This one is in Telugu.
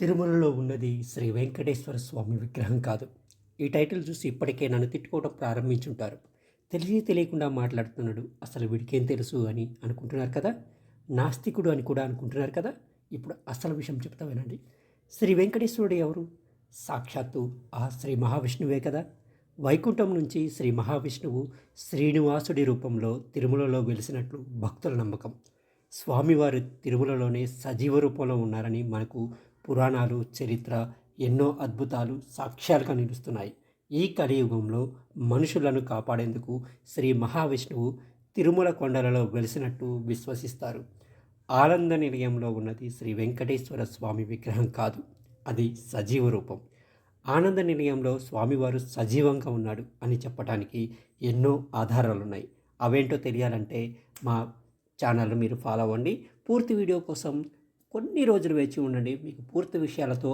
తిరుమలలో ఉన్నది శ్రీ వెంకటేశ్వర స్వామి విగ్రహం కాదు. ఈ టైటిల్ చూసి ఇప్పటికే నన్ను తిట్టుకోవడం ప్రారంభించుంటారు. తెలిసి తెలియకుండా మాట్లాడుతున్నాడు. అసలు వీడికేం తెలుసు అని అనుకుంటున్నారు కదా? నాస్తికుడు అని కూడా అనుకుంటున్నారు కదా? ఇప్పుడు అసలు విషయం చెప్తా వినండి. శ్రీ వెంకటేశ్వరుడు ఎవరు? సాక్షాత్తు ఆ శ్రీ మహావిష్ణువే కదా. వైకుంఠం నుంచి శ్రీ మహావిష్ణువు శ్రీనివాసుడి రూపంలో తిరుమలలో వెలిసినట్లు భక్తుల నమ్మకం. స్వామివారు తిరుమలలోనే సజీవ రూపంలో ఉన్నారని మనకు పురాణాలు చరిత్ర ఎన్నో అద్భుతాలు సాక్ష్యాలుగా నిలుస్తున్నాయి. ఈ కలియుగంలో మనుషులను కాపాడేందుకు శ్రీ మహావిష్ణువు తిరుమల కొండలలో వెలిసినట్టు విశ్వసిస్తారు. ఆనంద నిలయంలో ఉన్నది శ్రీ వెంకటేశ్వర స్వామి విగ్రహం కాదు అది సజీవ రూపం. ఆనంద నిలయంలో స్వామివారు సజీవంగా ఉన్నాడు అని చెప్పడానికి ఎన్నో ఆధారాలు ఉన్నాయి అవేంటో తెలియాలంటే మా ఛానల్ మీరు ఫాలో అవ్వండి. పూర్తి వీడియో కోసం కొన్ని రోజులు వేచి ఉండండి. మీకు పూర్తి విషయాలతో